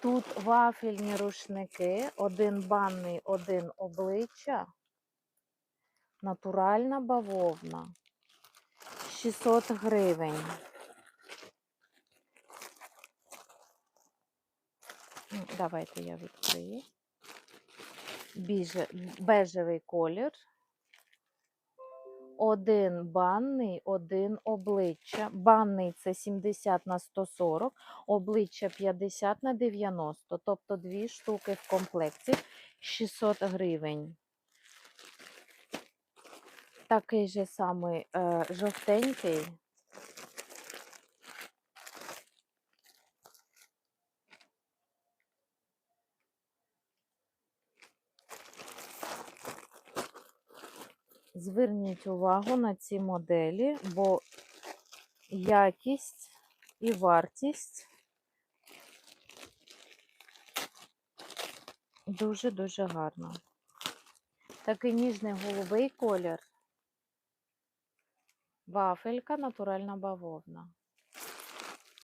Тут вафельні рушники, один банний, один обличчя. Натуральна бавовна. 600 гривень. Давайте я відкрию. Біже, бежевий колір. Один банний, один обличчя. Банний це 70 на 140, обличчя 50 на 90, тобто дві штуки в комплекті 600 гривень. Такий же самий е, жовтенький. Зверніть увагу на ці моделі, бо якість і вартість дуже-дуже гарна. Такий ніжний голубий колір. Вафелька, натуральна бавовна.